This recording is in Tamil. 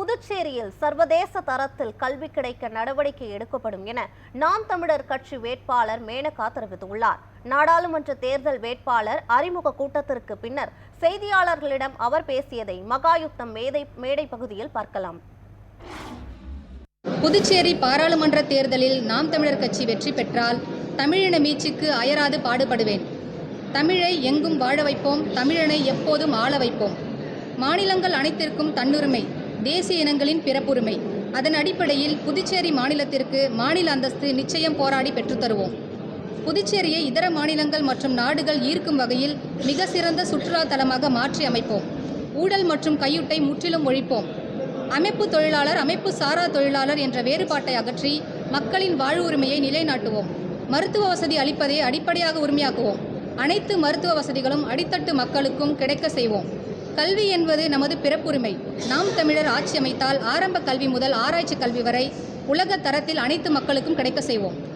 புதுச்சேரியில் சர்வதேச தரத்தில் கல்வி கிடைக்க நடவடிக்கை எடுக்கப்படும் என நாம் தமிழர் கட்சி வேட்பாளர் மேனகா தெரிவித்துள்ளார். நாடாளுமன்ற தேர்தல் வேட்பாளர் அறிமுக கூட்டத்திற்கு பின்னர் செய்தியாளர்களிடம் அவர் பேசியதை மகாயுத்தம் மேடை மேடை பகுதியில் பார்க்கலாம். புதுச்சேரி பாராளுமன்ற தேர்தலில் நாம் தமிழர் கட்சி வெற்றி பெற்றால் தமிழின மீட்சிக்கு அயராது பாடுபடுவேன். தமிழை எங்கும் வாழ வைப்போம் தமிழனை எப்போதும் ஆள வைப்போம். மாநிலங்கள் அனைத்திற்கும் தன்னுரிமை. தேசிய இனங்களின் பிறப்புரிமை. அதன் அடிப்படையில் புதுச்சேரி மாநிலத்திற்கு மாநில அந்தஸ்து நிச்சயம் போராடி பெற்றுத்தருவோம். புதுச்சேரியை இதர மாநிலங்கள் மற்றும் நாடுகள் ஈர்க்கும் வகையில் மிக சிறந்த சுற்றுலா தலமாக மாற்றி அமைப்போம். ஊழல் மற்றும் கையூட்டை முற்றிலும் ஒழிப்போம். அமைப்பு தொழிலாளர் அமைப்பு சாரா தொழிலாளர் என்ற வேறுபாட்டை அகற்றி மக்களின் வாழ்வு உரிமையை நிலைநாட்டுவோம். மருத்துவ வசதி அளிப்பதை அடிப்படையாக உரிமையாக்குவோம். அனைத்து மருத்துவ வசதிகளும் அடித்தட்டு மக்களுக்கும் கிடைக்க செய்வோம். கல்வி என்பது நமது பிறப்புரிமை. நாம் தமிழர் ஆட்சி அமைத்தால் ஆரம்ப கல்வி முதல் ஆராய்ச்சி கல்வி வரை உலக தரத்தில் அனைத்து மக்களுக்கும் கிடைக்க செய்வோம்.